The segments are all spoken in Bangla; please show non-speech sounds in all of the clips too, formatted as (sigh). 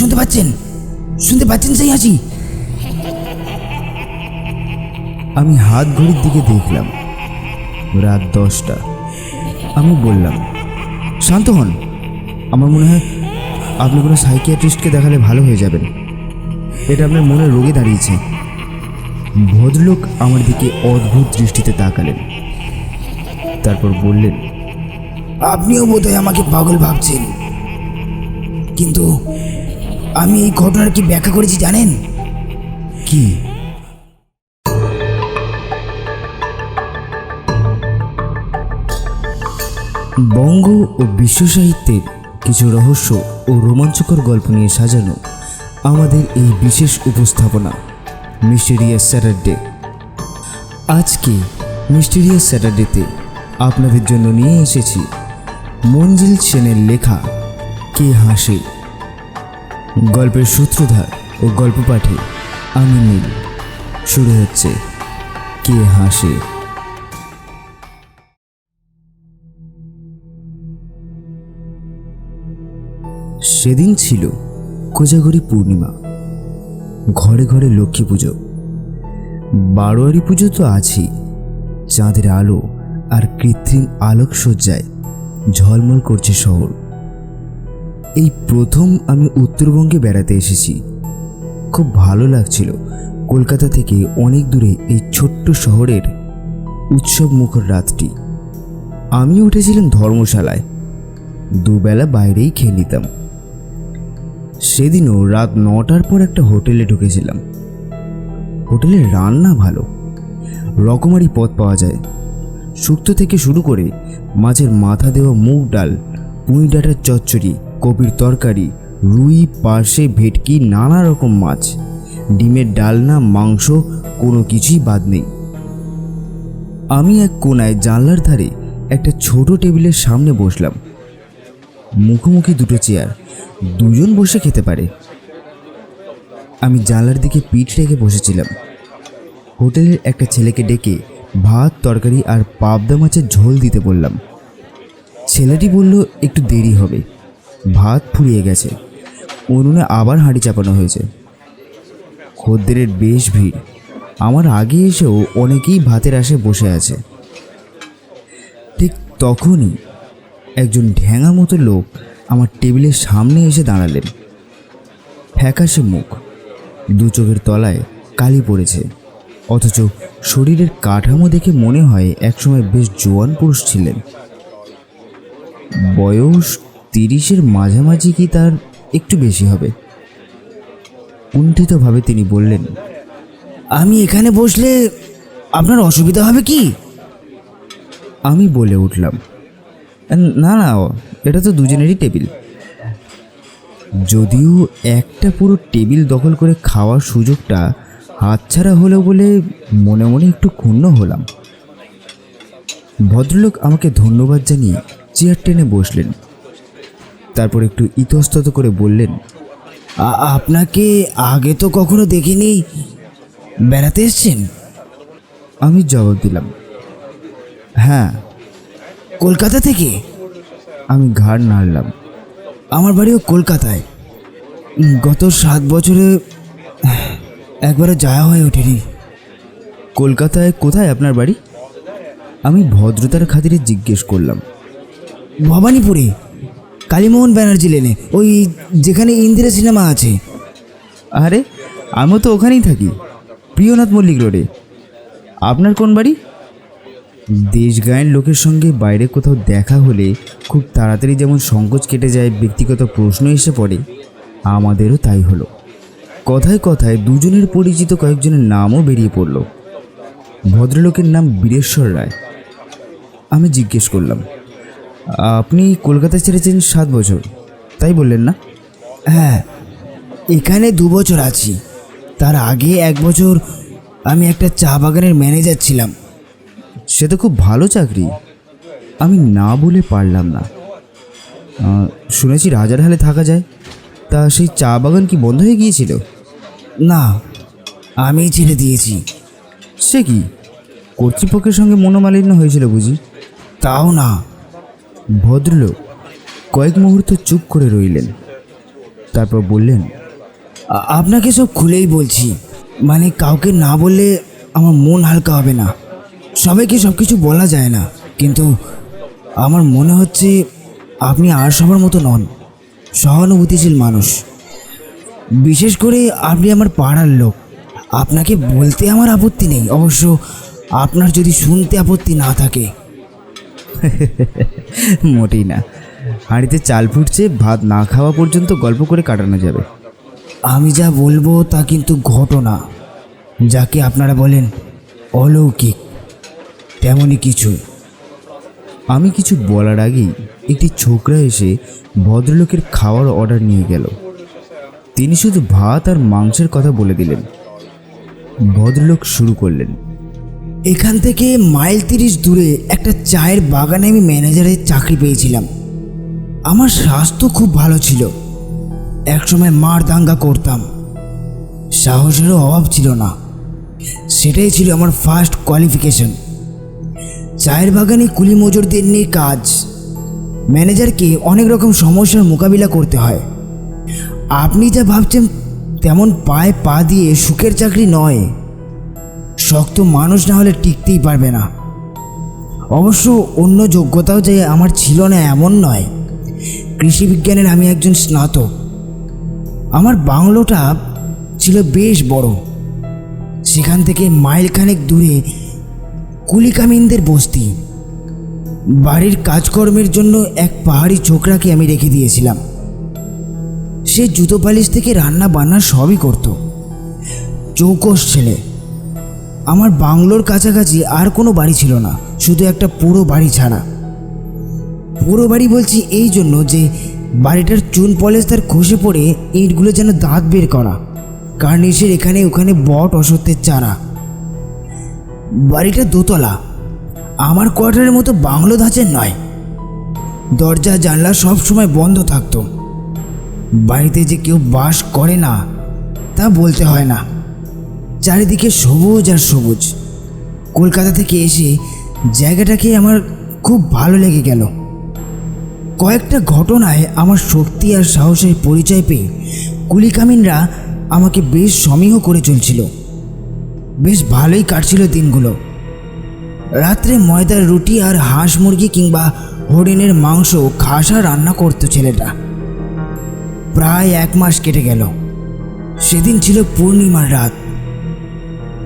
শুনতে পাচ্ছেন? শুনতে পাচ্ছেন সেই হাসি? আমি হাত ঘড়ির দিকে দেখলাম। রাত দশটা। আমি বললাম, শান্ত হন। আমার মনে হয় আপনি কোনো সাইকিয়াট্রিস্টকে দেখালে ভালো হয়ে যাবেন। এটা আপনার মনে রোগে দাঁড়িয়েছে। ভদ্রলোক আমার দিকে অদ্ভুত দৃষ্টিতে তাকালেন। তারপর বললেন, আপনিও বোধহয় আমাকে পাগল ভাবছেন। কিন্তু আমি এই ঘটনার কি ব্যাখ্যা করেছি জানেন? কি? বঙ্গ ও বিশ্ব সাহিত্যের কিছু রহস্য ও রোমাঞ্চকর গল্প নিয়ে সাজানো আমাদের এই বিশেষ উপস্থাপনা, মিস্টেরিয়াস স্যাটারডে। আজকে মিস্টেরিয়াস স্যাটারডেতে আপনাদের জন্য নিয়ে এসেছি মঞ্জিল সেনের লেখা কে হাসে? গল্পের সূত্রধার ও গল্প পাঠে আমি নীল। শুরু হচ্ছে কে হাসে। সেদিন ছিল কোজাগরি পূর্ণিমা। ঘরে ঘরে লক্ষ্মী পুজো। বারোয়ারি পুজো তো আছেই। চাঁদের আলো আর কৃত্রিম আলোকসজ্জায় ঝলমল করছে শহর। এই প্রথম আমি উত্তরবঙ্গে বেড়াতে এসেছি। খুব ভালো লাগছিল। কলকাতা থেকে অনেক দূরে এই ছোট্ট শহরের উৎসব মুখর রাতটি। আমি উঠেছিলাম ধর্মশালায়। দুবেলা বাইরেই খেয়ে নিতাম। সেদিনও রাত নটার পর একটা হোটেলে ঢুকেছিলাম। হোটেলের রান্না ভালো। রকমারি পদ পাওয়া যায়। শুক্তো থেকে শুরু করে মাছের মাথা দেওয়া মুগ ডাল, পুঁই ডাঁটার চচ্চড়ি কপির তরকারি, রুই, পার্শে ভেটকি, নানা রকম মাছ। ডিমের ডালনা, মাংস, কোনো কিছুই বাদ নেই। আমি এক কোনায় জানলার ধারে একটা ছোট টেবিলের সামনে বসলাম। মুখোমুখি দুটো চেয়ার, দুজন বসে খেতে পারে। আমি জানলার দিকে পিঠ রেখে বসেছিলাম। হোটেলের একটা ছেলেকে ডেকে ভাত, তরকারি আর পাবদা মাছের ঝোল দিতে বললাম। ছেলেটি বলল, একটু দেরি হবে। ভাত ফুরিয়ে গেছে। উনুনে আবার হাঁড়ি চাপানো হয়েছে। খদ্দেরের বেশ ভিড়। আমার আগে এসেও অনেকেই ভাতের আসে বসে আছে। ঠিক তখনই একজন ঢ্যাঙা মতো লোক আমার টেবিলের সামনে এসে দাঁড়ালেন। ফ্যাকাশে মুখ। দু চোখের তলায় কালি পড়েছে। অথচ শরীরের কাঠামো দেখে মনে হয় একসময় বেশ জোয়ান পুরুষ ছিলেন। বয়স তিরিশের মাঝামাঝি কি তার একটু বেশি হবে? কুণ্ঠিতভাবে তিনি বললেন, আমি এখানে বসলে আপনার অসুবিধা হবে কি? আমি বলে উঠলাম, না না, এটা তো দুজনেরই টেবিল। যদিও একটা পুরো টেবিল দখল করে খাওয়ার সুযোগটা হাতছাড়া হলো বলে মনে মনে একটু ক্ষুণ্ণ হলাম। ভদ্রলোক আমাকে ধন্যবাদ জানিয়ে চেয়ার টেনে বসলেন। তারপর একটু ইতস্তত করে বললেন আপনাকে আগে তো কখনো দেখিনি, বেড়াতে এসছেন? আমি জবাব দিলাম হ্যাঁ কলকাতা থেকে। আমি ঘাড় নাড়লাম, আমার বাড়িও কলকাতায়। গত সাত বছরে একবারও যাওয়া হয়ে ওঠেনি। কলকাতায় কোথায় আপনার বাড়ি? আমি ভদ্রতার খাতিরে জিজ্ঞেস করলাম, ভবানীপুরে? কালীমোহন ব্যানার্জি লেনে ওই যেখানে ইন্দিরা সিনেমা আছে। আরে আমিও তো ওখানেই থাকি প্রিয়নাথ মল্লিক রোডে। আপনার কোন বাড়ি? দেশ গায়ের লোকের সঙ্গে বাইরে কোথাও দেখা হলে খুব তাড়াতাড়ি যেমন সংকোচ কেটে যায় ব্যক্তিগত প্রশ্ন এসে পড়ে। আমাদেরও তাই হলো। কথায় কথায় দুজনের পরিচিত কয়েকজনের নামও বেরিয়ে পড়ল। ভদ্রলোকের নাম বীরেশ্বর রায়। আমি জিজ্ঞেস করলাম আপনি কলকাতা ছেড়েছেন সাত বছর, তাই বললেন না? হ্যাঁ এখানে দু বছর আছি। তার আগে এক বছর আমি একটা চা বাগানের ম্যানেজার ছিলাম। সে তো খুব ভালো চাকরি। আমি না বলে পারলাম না। শুনেছি রাজারহালে থাকা যায়। তা সেই চা বাগান কি বন্ধ হয়ে গিয়েছিল? না, আমি ছেড়ে দিয়েছি। সে কি? কর্তৃপক্ষের সঙ্গে মনোমালিন্য হয়েছিল বুঝি? তাও না। ভদ্রলোক কয়েক মুহূর্ত চুপ করে রইলেন। তারপর বললেন আপনাকে সব খুলেই বলছি। মানে কাউকে না বললে আমার মন হালকা হবে না। সবাইকে সব কিছু বলা যায় না। কিন্তু আমার মনে হচ্ছে আপনি আর সবার মতো নন। সহানুভূতিশীল মানুষ। বিশেষ করে আপনি আমার পাড়ার লোক। আপনাকে বলতে আমার আপত্তি নেই। অবশ্য আপনার যদি শুনতে আপত্তি না থাকে (laughs) মোটেই না। হাঁড়িতে চাল ফুটছে ভাত না খাওয়া পর্যন্ত গল্প করে কাটানো যাবে। আমি যা বলব তা কিন্তু ঘটনা। যাকে আপনারা বলেন অলৌকিক তেমনই কিছু। আমি কিছু বলার আগেই একটি ছোকরা এসে ভদ্রলোকের খাওয়ার অর্ডার নিয়ে গেল। তিনি শুধু ভাত আর মাংসের কথা বলে দিলেন। ভদ্রলোক শুরু করলেন। এখান থেকে মাইল তিরিশ দূরে একটা চায়ের বাগানে আমি ম্যানেজারের চাকরি পেয়েছিলাম। আমার স্বাস্থ্য খুব ভালো ছিল। একসময় মার দাঙ্গা করতাম। সাহসেরও অভাব ছিল না। সেটাই ছিল আমার ফার্স্ট কোয়ালিফিকেশন চায়ের বাগানে কুলি মজুরদের নিয়ে কাজ। ম্যানেজারকে অনেক রকম সমস্যার মোকাবিলা করতে হয়। আপনি যা ভাবছেন তেমন পায়ে পা দিয়ে সুখের চাকরি নয়। শক্ত মানুষ না হলে টিকতেই পারবে না। অবশ্য অন্য যোগ্যতাও যে আমার ছিল না এমন নয়। কৃষি বিজ্ঞানের আমি একজন স্নাতক। আমার বাংলোটা ছিল বেশ বড়। সেখান থেকে মাইলখানেক দূরে কুলিকামিনদের বস্তি। বাড়ির কাজকর্মের জন্য এক পাহাড়ি ছোকরাকে আমি রেখে দিয়েছিলাম। সে জুতো পালিশ থেকে রান্না বান্না সবই করতো। চৌকস ছেলে। আমার বাংলোর কাছাকাছি আর কোনো বাড়ি ছিল না, শুধু একটা পুরো বাড়ি ছাড়া পুরো বাড়ি বলছি এই জন্য যে বাড়িটার চুন পলেস তার খসে পড়ে ইটগুলো যেন দাঁত বের করা। কার্নিশের এখানে ওখানে বট অসত্যের চারা। বাড়িটা দোতলা। আমার কোয়ার্টারের মতো বাংলো ধাঁচের নয়। দরজা, জানলা সব সময় বন্ধ থাকতো। বাড়িতে যে কেউ বাস করে না, তা বলতে হয় না। চারিদিকে সবুজ আর সবুজ। কলকাতা থেকে এসে জায়গাটাকে আমার খুব ভালো লেগে গেল। কয়েকটা ঘটনায় আমার শক্তি আর সাহসের পরিচয় পেয়ে কুলিকামিনরা আমাকে বেশ সমীহ করে চলছিল। বেশ ভালোই কাটছিল দিনগুলো। রাত্রে ময়দার রুটি আর হাঁস মুরগি কিংবা হরিণের মাংস খাসা রান্না করতো ছেলেটা প্রায় এক মাস কেটে গেল। সেদিন ছিল পূর্ণিমার রাত।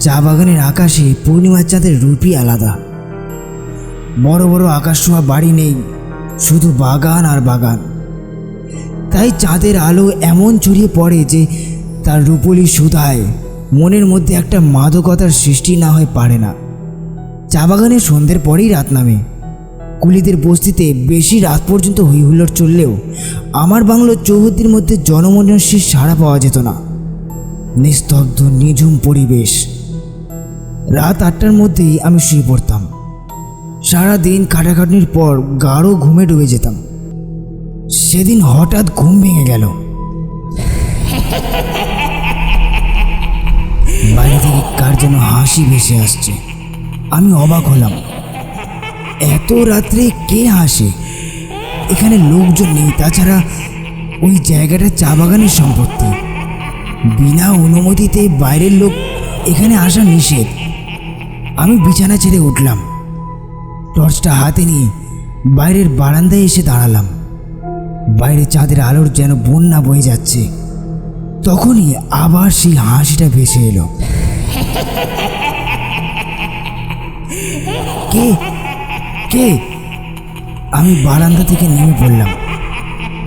চা বাগানের আকাশে পূর্ণিমার চাঁদের রূপই আলাদা। বড় বড় আকাশ ছোঁয়া বাড়ি নেই, শুধু বাগান আর বাগান। তাই চাঁদের আলো এমন ছড়িয়ে পড়ে যে তার রূপলি সুধায় মনের মধ্যে একটা মাদকতার সৃষ্টি না হয়ে পারে না। চা বাগানের সন্ধ্যের পরেই রাত নামে। কুলিদের বস্তিতে বেশি রাত পর্যন্ত হইহুল্লোড় চললেও আমার বাংলোর চৌহদ্দির মধ্যে জনমনস্যের সাড়া পাওয়া যেত না। নিস্তব্ধ, নিঝুম পরিবেশ। রাত আটটার মধ্যেই আমি শুয়ে পড়তাম। সারা দিন খাটাখাটনির পর গাঢ় ঘুমে ডুবে যেতাম। সেদিন হঠাৎ ঘুম ভেঙে গেল। বাইরে থেকে কার যেন হাসি ভেসে আসছে। আমি অবাক হলাম। এত রাত্রে কে হাসে? এখানে লোকজন নেই, তাছাড়া ওই জায়গাটা চা বাগানের সম্পত্তি। বিনা অনুমতিতে বাইরের লোক এখানে আসা নিষেধ। আমি বিছানা ছেড়ে উঠলাম। টর্চটা হাতে নিয়ে বাইরের বারান্দায় এসে দাঁড়ালাম। বাইরে চাঁদের আলোর যেন বন্যা বয়ে যাচ্ছে। তখনই আবার সেই হাসিটা ভেসে এলো। কে? কে? আমি বারান্দা থেকে নেমে পড়লাম।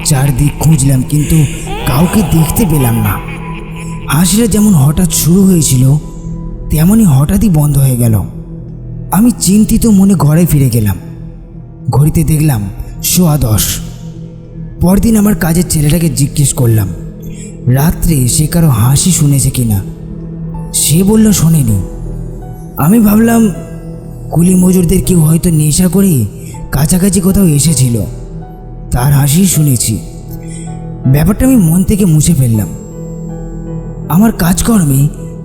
চারদিক খুঁজলাম, কিন্তু কাউকে দেখতে পেলাম না। হাসিটা যেমন হঠাৎ শুরু হয়েছিল তেমনই হঠাৎই বন্ধ হয়ে গেল। আমি চিন্তিত মনে ঘরে ফিরে গেলাম। ঘড়িতে দেখলাম সোয়া দশ পরদিন আমার কাজের ছেলেটাকে জিজ্ঞেস করলাম, রাত্রে সে কারও হাসি শুনেছে কিনা? সে বলল, শোনেনি। আমি ভাবলাম, কুলি মজুরদের কেউ হয়তো নেশা করে কাছাকাছি কোথাও এসেছিল। তার হাসি শুনেছি। ব্যাপারটা আমি মন থেকে মুছে ফেললাম। আমার কাজকর্মে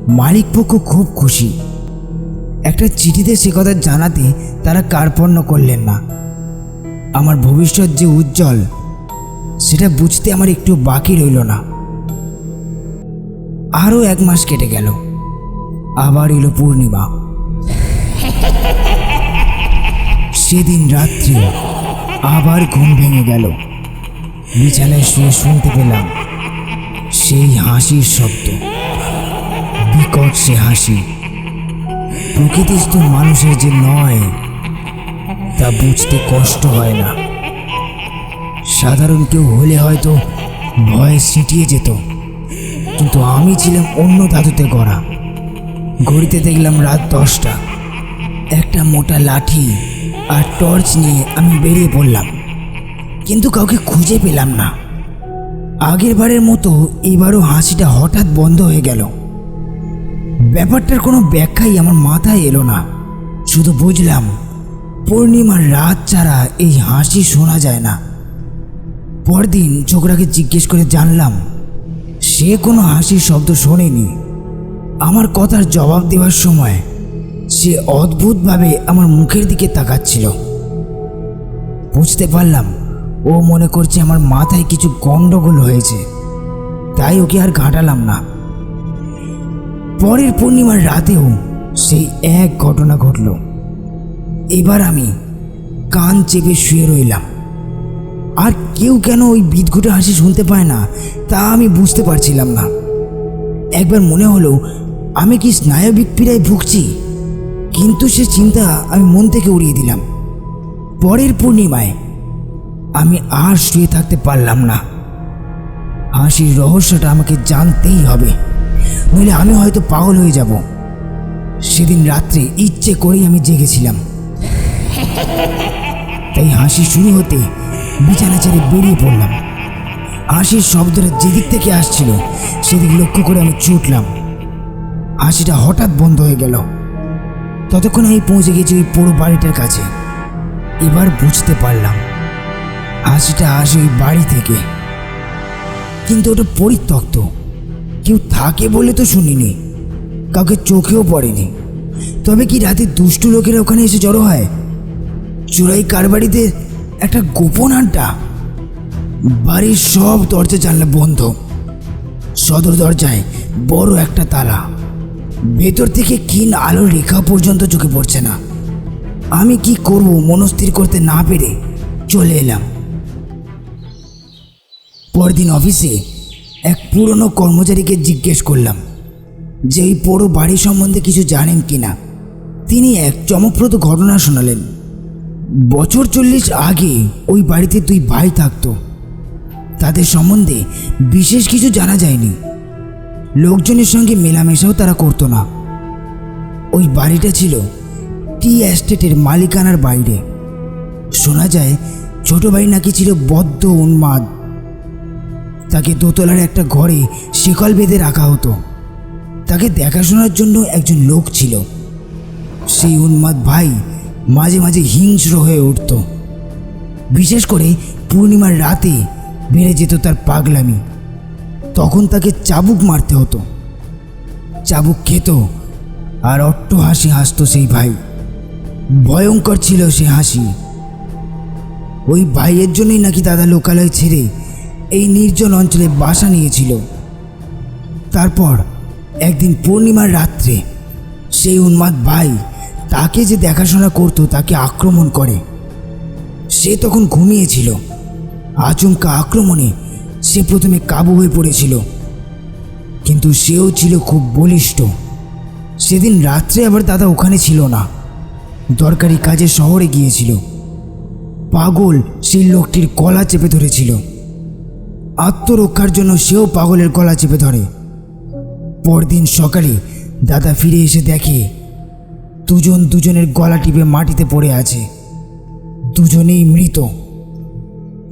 মালিকপক্ষ খুব খুশি। একটা চিঠিতে সে কথা জানাতে তারা কার্পণ্য করলেন না। আমার ভবিষ্যৎ যে উজ্জ্বল, সেটা বুঝতে আমার একটু বাকি রইল না। আরও এক মাস কেটে গেল। আবার এলো পূর্ণিমা। সেদিন রাত্রি আবার ঘুম ভেঙে গেল। বিছানায় শুয়ে শুনতে পেলাম সেই হাসির শব্দ। বিকট সে হাসি। প্রকৃতিস্থ মানুষের যে নয়, তা বুঝতে কষ্ট হয় না। সাধারণ কেউ হলে হয়তো ভয়ে সিটিয়ে যেত। কিন্তু আমি ছিলাম অন্য ধাতুতে গড়া। ঘড়িতে দেখলাম রাত দশটা। একটা মোটা লাঠি আর টর্চ নিয়ে আমি বেরিয়ে পড়লাম। কিন্তু কাউকে খুঁজে পেলাম না। আগের বারের মতো এবারও হাসিটা হঠাৎ বন্ধ হয়ে গেল। ব্যাপারটার কোনো ব্যাখ্যাই আমার মাথায় এলো না। শুধু বুঝলাম, পূর্ণিমার রাত ছাড়া এই হাসি শোনা যায় না। পরদিন ছোকরাকে জিজ্ঞেস করে জানলাম, সে কোনো হাসির শব্দ শোনেনি। আমার কথার জবাব দেওয়ার সময় সে অদ্ভুতভাবে আমার মুখের দিকে তাকাচ্ছিল। বুঝতে পারলাম, ও মনে করছে আমার মাথায় কিছু গন্ডগোল হয়েছে, তাই ওকে আর ঘাঁটালাম না। পরের পূর্ণিমার রাতেও সেই এক ঘটনা ঘটল। এবার আমি কান চেপে শুয়ে রইলাম। আর কেউ কেন ওই বিদঘুটে হাসি শুনতে পায় না, তা আমি বুঝতে পারছিলাম না। একবার মনে হলো, আমি কি স্নায়বিক পীড়ায় ভুগছি? কিন্তু সে চিন্তা আমি মন থেকে উড়িয়ে দিলাম। পরের পূর্ণিমায় আমি আর শুয়ে থাকতে পারলাম না। হাসির রহস্যটা আমাকে জানতেই হবে। নইলে আমি হয়তো পাগল হয়ে যাব। সেদিন রাত্রে ইচ্ছে করেই আমি জেগেছিলাম। তাই হাসি শুরু হতে বিছানা ছেড়ে বেরিয়ে পড়লাম। হাসির শব্দটা যেদিক থেকে আসছিল, সেদিক লক্ষ্য করে আমি ছুটলাম। হাসিটা হঠাৎ বন্ধ হয়ে গেল। ততক্ষণ আমি পৌঁছে গেছি ওই পুরো বাড়িটার কাছে। এবার বুঝতে পারলাম, হাসিটা আসে ওই বাড়ি থেকে। কিন্তু ওটা পরিত্যক্ত। কেউ থাকে বলে তো শুনিনি। কাউকে চোখেও পড়েনি। তবে কি রাতে দুষ্টু লোকেরা ওখানে এসে জড়ো হয়? চোরাই কারবারিতে একটা গোপন আড্ডা? বাড়ির সব দরজা জানলা বন্ধ। সদর দরজায় বড় একটা তালা। ভেতর থেকে ক্ষীণ আলোর রেখা পর্যন্ত চোখে পড়ছে না। আমি কি করব মনস্থির করতে না পেরে চলে এলাম। পরদিন অফিসে এক পুরনো কর্মচারীকে জিজ্ঞেস করলাম যে ওই পুরো বাড়ি সম্বন্ধে কিছু জানেন কি না তিনি এক চমকপ্রদ ঘটনা শোনালেন। বছর চল্লিশ আগে ওই বাড়িতে দুই ভাই থাকতো। তাদের সম্বন্ধে বিশেষ কিছু জানা যায়নি। লোকজনের সঙ্গে মেলামেশাও তারা করতো না। ওই বাড়িটা ছিল টি এস্টেটের মালিকানার বাইরে। শোনা যায় ছোট ভাই নাকি ছিল বদ্ধ উন্মাদ। তাকে দোতলার একটা ঘরে শিকল বেঁধে রাখা হতো। তাকে দেখাশোনার জন্য একজন লোক ছিল। সেই উন্মাদ ভাই মাঝে মাঝে হিংস্র হয়ে উঠত। বিশেষ করে পূর্ণিমার রাতে বেড়ে যেত তার পাগলামি। তখন তাকে চাবুক মারতে হতো। চাবুক খেত আর অট্ট হাসি হাসতো সেই ভাই। ভয়ঙ্কর ছিল সে হাসি। ওই ভাইয়ের জন্যই নাকি দাদা লোকালয় ছেড়ে এই নির্জন অঞ্চলে বাসা নিয়েছিল। তারপর একদিন পূর্ণিমার রাত্রে সেই উন্মাদ ভাই তাকে যে দেখাশোনা করতো, তাকে আক্রমণ করে। সে তখন ঘুমিয়েছিল। আচমকা আক্রমণে সে প্রথমে কাবু হয়ে পড়েছিল। কিন্তু সেও ছিল খুব বলিষ্ঠ। সেদিন রাত্রে আবার দাদা ওখানে ছিল না। দরকারি কাজে শহরে গিয়েছিল। পাগল সেই লোকটির গলা চেপে ধরেছিল। আত্মরক্ষার জন্য সেও পাগলের গলা চেপে ধরে। পরদিন সকালে দাদা ফিরে এসে দেখে, দুজন দুজনের গলা টিপে মাটিতে পড়ে আছে। দুজনেই মৃত।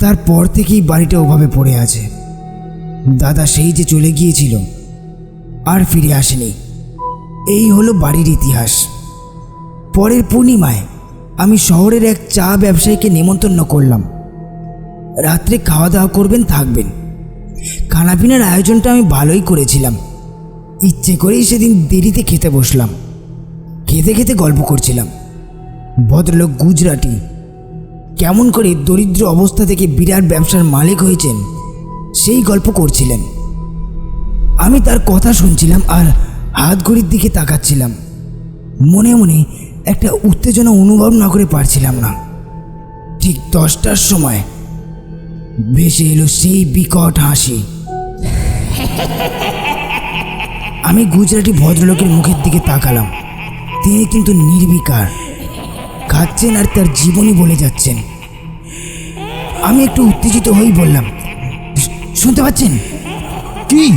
তারপর থেকেই বাড়িটা ওভাবে পড়ে আছে। দাদা সেই যে চলে গিয়েছিল, আর ফিরে আসেনি। এই হলো বাড়ির ইতিহাস। পরের পূর্ণিমায় আমি শহরের এক চা ব্যবসায়ীকে নেমন্তন্ন করলাম। রাত্রে খাওয়া দাওয়া করবেন, থাকবেন। খানাপিনার আয়োজনটা আমি ভালোই করেছিলাম। ইচ্ছে করেই সেদিন দেরিতে খেতে বসলাম। খেতে খেতে গল্প করছিলাম। ভদ্রলোক গুজরাটি। কেমন করে দরিদ্র অবস্থা থেকে বিরাট ব্যবসার মালিক হয়েছেন, সেই গল্প করছিলেন। আমি তার কথা শুনছিলাম আর হাত ঘড়ির দিকে তাকাচ্ছিলাম। মনে মনে একটা উত্তেজনা অনুভব না করে পারছিলাম না। ঠিক দশটার সময় ভেসে এলো সেই বিকট হাসি। আমি গুজরাটি ভদ্রলোকের মুখের দিকে তাকালাম। তিনি কিন্তু নির্বিকার। খাচ্ছেন আর তার জীবনই বলে যাচ্ছেন। আমি একটু উত্তেজিত হয়েই বললাম শুনতে পাচ্ছেন? কি?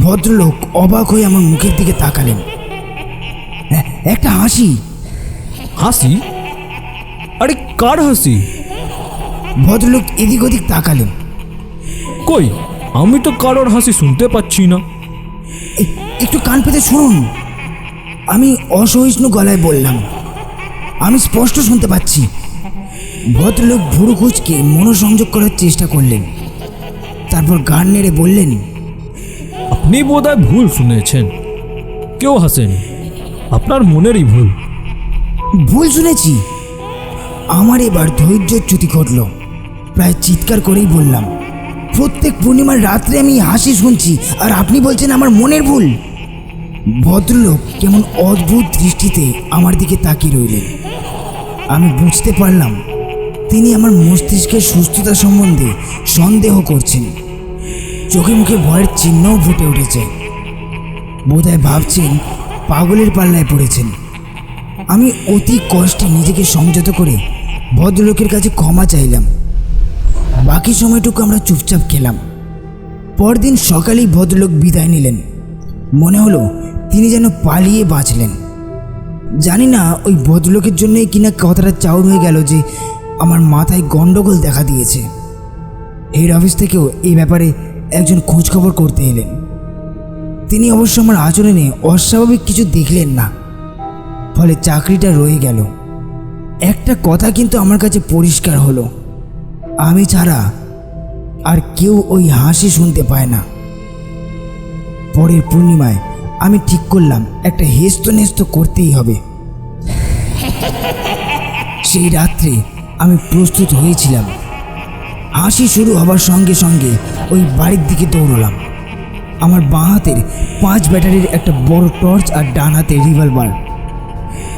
ভদ্রলোক অবাক হয়ে আমার মুখের দিকে তাকালেন। "হ্যাঁ, একটা হাসি। হাসি? আরে কার হাসি? ভদ্রলোক এদিক ওদিক তাকালেন। কই? আমি তো কারোর হাসি শুনতে পাচ্ছি না। একটু কান পেতে শুনুন। আমি অসহিষ্ণু গলায় বললাম আমি স্পষ্ট শুনতে পাচ্ছি। ভদ্রলোক ভুরু কুচকে মনোসংযোগ করার চেষ্টা করলেন। তারপর গান নেড়ে বললেন আপনি বোধহয় ভুল শুনেছেন। কেউ হাসেনি। আপনার মনেরই ভুল। ভুল শুনেছি। আমার এবার ধৈর্যচ্যুতি ঘটল। প্রায় চিৎকার করেই বললাম, প্রত্যেক পূর্ণিমার রাত্রে আমি হাসি শুনছি, আর আপনি বলছেন আমার মনের ভুল। ভদ্রলোক কেমন অদ্ভুত দৃষ্টিতে আমার দিকে তাকিয়ে রইলেন। আমি বুঝতে পারলাম, তিনি আমার মস্তিষ্কের সুস্থতা সম্বন্ধে সন্দেহ করছেন। চোখে মুখে ভয়ের চিহ্নও ফুটে উঠেছে। বোধহয় ভাবছেন পাগলের পাল্লায় পড়েছেন। আমি অতি কষ্টে নিজেকে সংযত করে ভদ্রলোকের কাছে ক্ষমা চাইলাম। বাকি সময়টুকু আমরা চুপচাপ খেলাম। পরদিন সকালেই ভদ্রলোক বিদায় নিলেন। মনে হলো তিনি যেন পালিয়ে বাঁচলেন। জানি না ওই ভদ্রলোকের জন্যই কিনা কথাটা চাউর হয়ে গেল যে আমার মাথায় গণ্ডগোল দেখা দিয়েছে। হেড অফিস থেকেও এই ব্যাপারে একজন খোঁজখবর করতে এলেন। তিনি অবশ্য আমার আচরণে অস্বাভাবিক কিছু দেখলেন না। ফলে চাকরিটা রয়ে গেল। একটা কথা কিন্তু আমার কাছে পরিষ্কার হলো। আমি ছাড়া আর কেউ ওই হাসি শুনতে পায় না। পরের পূর্ণিমায় আমি ঠিক করলাম, একটা হেস্ত নেস্ত করতেই হবে। সেই রাত্রে আমি প্রস্তুত হয়েছিলাম। হাসি শুরু হবার সঙ্গে সঙ্গে ওই বাড়ির দিকে দৌড়লাম। আমার বাঁ হাতের পাঁচ ব্যাটারির একটা বড় টর্চ আর ডান হাতে রিভলভার।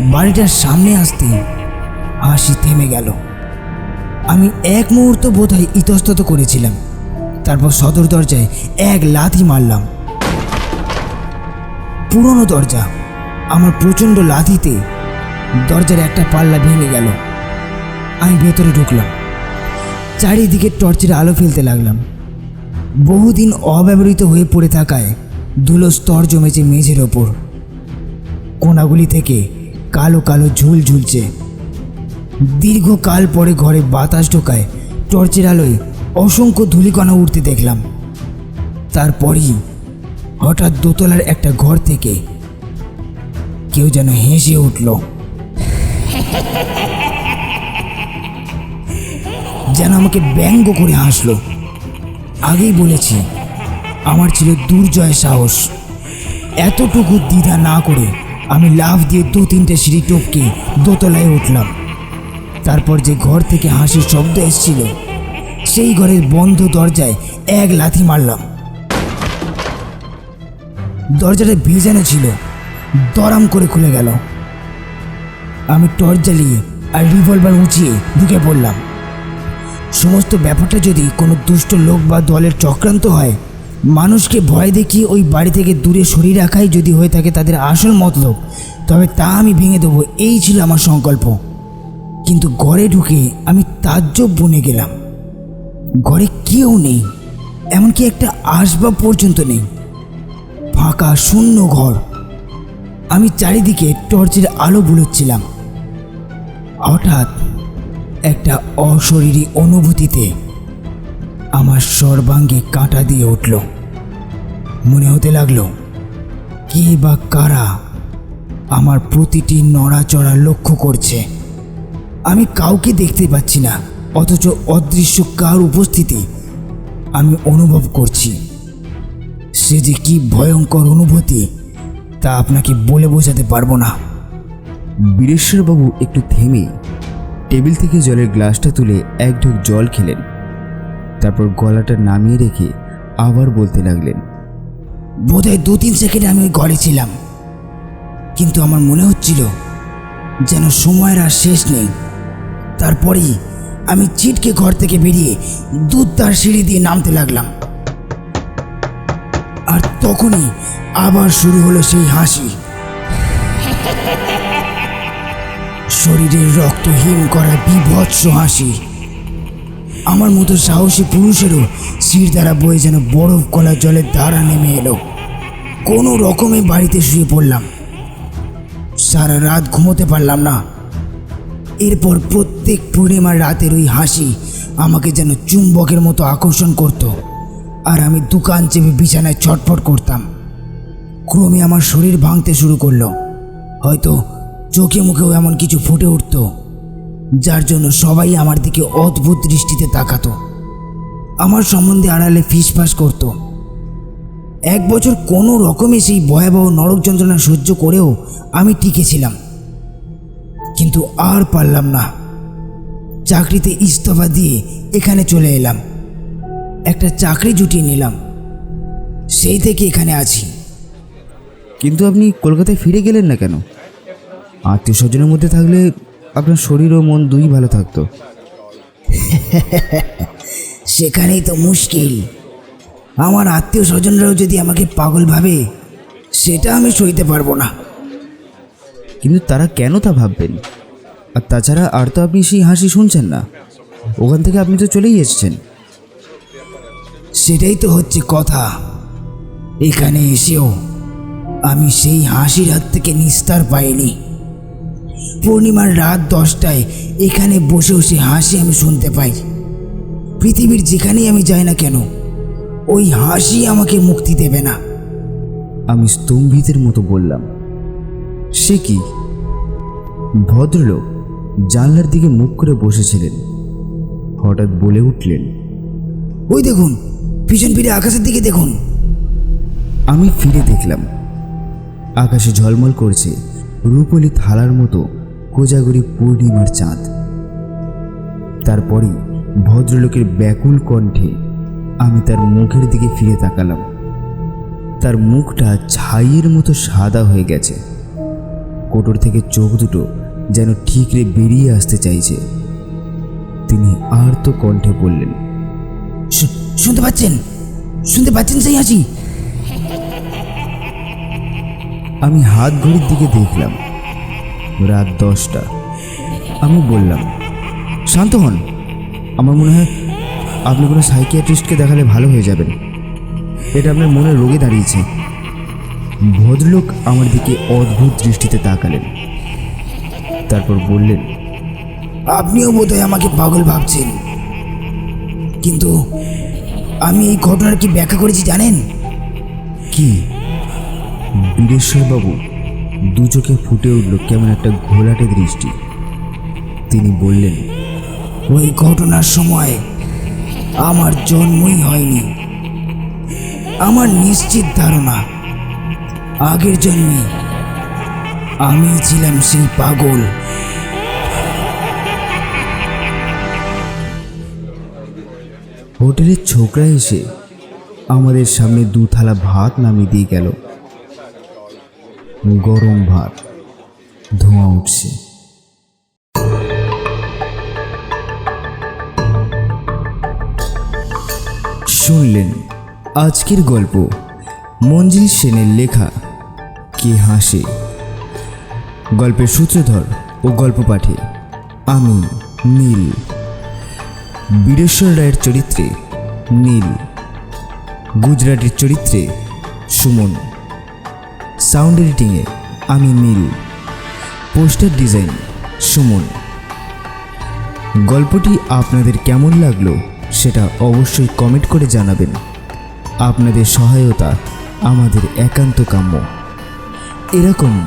বাড়িটার সামনে আসতে হাসি থেমে গেল। আমি এক মুহূর্ত বোধহয় ইতস্তত করেছিলাম। তারপর সদর দরজায় এক লাথি মারলাম। পুরনো দরজা। আমার প্রচণ্ড লাথিতে দরজার একটা পাল্লা ভেঙে গেল। আমি ভেতরে ঢুকলাম। চারিদিকে টর্চের আলো ফেলতে লাগলাম। বহুদিন অব্যবহৃত হয়ে পড়ে থাকায় ধুলো স্তর জমেছে মেঝের ওপর। কোনাগুলি থেকে কালো কালো ঝুল ঝুলছে। দীর্ঘকাল পরে ঘরে বাতাস ঢোকায়, টর্চের আলোয় অসংখ্য ধূলিকণা উঠতে দেখলাম। তারপরই হঠাৎ দোতলার একটা ঘর থেকে কেউ যেন হেসে উঠল। যেন আমাকে ব্যঙ্গ করে হাসলো। আগেই বলেছি, আমার ছিল দুর্জয় সাহস। এতটুকু দ্বিধা না করে আমি লাফ দিয়ে দু তিনটে সিঁড়ি টপকে দোতলায় উঠলাম। তারপর যে ঘর থেকে হাসির শব্দ এসেছিল, সেই ঘরের বন্ধ দরজায় এক লাথি মারলাম। দরজাটা ভেজানো ছিল দরাম করে খুলে গেল। আমি টর্চ জ্বালিয়ে আর রিভলভার উঁচিয়ে ঢুকে পড়লাম। সমস্ত ব্যাপারটা যদি কোনো দুষ্ট লোক বা দলের চক্রান্ত হয়, মানুষকে ভয় দেখিয়ে ওই বাড়ি থেকে দূরে সরিয়ে রাখাই যদি হয়ে থাকে তাদের আসল মতলব, তবে তা আমি ভেঙে দেবো। এই ছিল আমার সংকল্প। কিন্তু ঘরে ঢুকে আমি তাজ্জব বনে গেলাম। ঘরে কেউ নেই, এমনকি একটা আসবাব পর্যন্ত নেই। ফাঁকা শূন্য ঘর। আমি চারিদিকে টর্চের আলো বুলোচ্ছিলাম। হঠাৎ একটা অশরীরী অনুভূতিতে আমার সর্বাঙ্গে কাঁটা দিয়ে উঠল। মনে হতে লাগল, কে বা কারা আমার প্রতিটি নড়াচড়া লক্ষ্য করছে? আমি কাউকে দেখতে পাচ্ছি না অথচ অদৃশ্য কার উপস্থিতি আমি অনুভব করছি। সে যে কি ভয়ঙ্কর অনুভূতি তা আপনাকে বলে বোঝাতে পারব না। বীরেশ্বরবাবু একটু থেমে টেবিল থেকে জলের গ্লাসটা তুলে এক ঢোক জল খেলেন। তারপর গলাটা নামিয়ে রেখে আবার বলতে লাগলেন বোধহয় দু তিন সেকেন্ড আমি ওই ঘরে ছিলাম কিন্তু আমার মনে হচ্ছিল যেন সময়ের আর শেষ নেই। তারপরেই আমি চিটকে ঘর থেকে বেরিয়ে দুধ তার সিঁড়ি দিয়ে নামতে লাগলাম। আর তখনই আবার শুরু হলো সেই হাসি। শরীরের রক্ত হিম করা বিভৎস হাসি। আমার মতো সাহসী পুরুষেরও শির দ্বারা বয়ে যেন বরফ কলা জলের ধারা নেমে এলো। কোনো রকমে বাড়িতে শুয়ে পড়লাম। সারা রাত ঘুমোতে পারলাম না। এরপর প্রত্যেক পূর্ণিমার রাতের ওই হাসি আমাকে যেন চুম্বকের মতো আকর্ষণ করত। আর আমি দোকান চেপে বিছানায় ছটফট করতাম। ক্রমে আমার শরীর ভাঙতে শুরু করল। হয়তো চোখে মুখেও এমন কিছু ফুটে উঠত, যার জন্য সবাই আমার দিকে অদ্ভুত দৃষ্টিতে তাকাতো। আমার সম্বন্ধে আড়ালে ফিসফাস করতো। এক বছর কোনো রকমে সেই ভয়াবহ নরক যন্ত্রণা সহ্য করেও আমি টিকেছিলাম কিন্তু আর পারলাম না। চাকরিতে ইস্তফা দিয়ে এখানে চলে এলাম। একটা চাকরি জুটিয়ে নিলাম। সেই থেকে এখানে আছি। কিন্তু আপনি কলকাতায় ফিরে গেলেন না কেন? আত্মীয় স্বজনের মধ্যে থাকলে আপনার শরীর ও মন দুই ভালো থাকতো। (laughs) সেখানেই তো মুশকিল। আমার আত্মীয় স্বজনরাও যদি আমাকে পাগল ভাবে সেটা আমি সইতে পারব না। কিন্তু তারা কেন তা ভাববেন? আর তাছাড়া আর তো আপনি সেই হাসি শুনছেন না। ওখান থেকে আপনি তো চলেই এসছেন। সেটাই তো হচ্ছে কথা। এখানে এসেও আমি সেই হাসির হাত থেকে নিস্তার পাইনি। পূর্ণিমার রাত দশটায় এখানে বসেও বসে হাসি আমি শুনতে পাই। পৃথিবীর যেখানেই আমি যাই না কেন ওই হাসি আমাকে মুক্তি দেবে না। আমি স্তম্ভিতের মতো বললাম সে কি? ভদ্রলোক? জানলার দিকে মুখ করে বসেছিলেন। হঠাৎ বলে উঠলেন ওই দেখুন পিছন ফিরে আকাশের দিকে দেখুন। আমি ফিরে দেখলাম আকাশে ঝলমল করছে রূপলি থালার মতো কোজাগরি পূর্ণিমার চাঁদ। তারপরেই ভদ্রলোকের ব্যাকুল কণ্ঠে আমি তার মুখের দিকে ফিরে তাকালাম। তার মুখটা ছাইয়ের মতো সাদা হয়ে গেছে। কোটর থেকে চোখ দুটো যেন ঠিকরে বেরিয়ে আসতে চাইছে। তিনি আর তো কণ্ঠে বললেন শুনতে পাচ্ছেন? শুনতে পাচ্ছেন সেই হাসি? আমি হাত ঘড়ির দিকে দেখলাম। রাত দশটা। আমি বললাম, শান্ত হন। আমার মনে হয় আপনি কোনো সাইকিয়াট্রিস্টকে দেখালে ভালো হয়ে যাবেন। এটা আপনার মনে রোগে দাঁড়িয়েছে। ভদ্রলোক আমার দিকে অদ্ভুত দৃষ্টিতে তাকালেন। তারপর বললেন আপনিও বোধহয় আমাকে পাগল ভাবছেন। কিন্তু আমি এই ঘটনার কি ব্যাখ্যা করেছি জানেন? কি? বীরেশ্বরবাবু দু চোখে ফুটে উঠল কেমন একটা ঘোলাটে দৃষ্টি। তিনি বললেন ওই ঘটনার সময় আমার জন্মই হয়নি। আমার নিশ্চিত ধারণা আগের জন্মে আমি ছিলাম সেই পাগল। হোটেলের ছোকরা এসে আমাদের সামনে দু থালা ভাত নামিয়ে দিয়ে গেল। গরম ভাত। ধোঁয়া উঠছে। শুনলেন আজকের গল্প মঞ্জিল সেনের লেখা কে হাসে? গল্পের সূত্রধর ও গল্প পাঠে আমি, নীল। বীরেশ্বর রায়ের চরিত্রে নীল। গুজরাটের চরিত্রে সুমন। সাউন্ড এডিটিংয়ে আমি নীল। Poster design Suman. গল্পটি আপনাদের কেমন লাগল সেটা অবশ্যই কমেন্ট করে জানাবেন। আপনাদের সহায়তা আমাদের একান্ত কাম্য। এরকম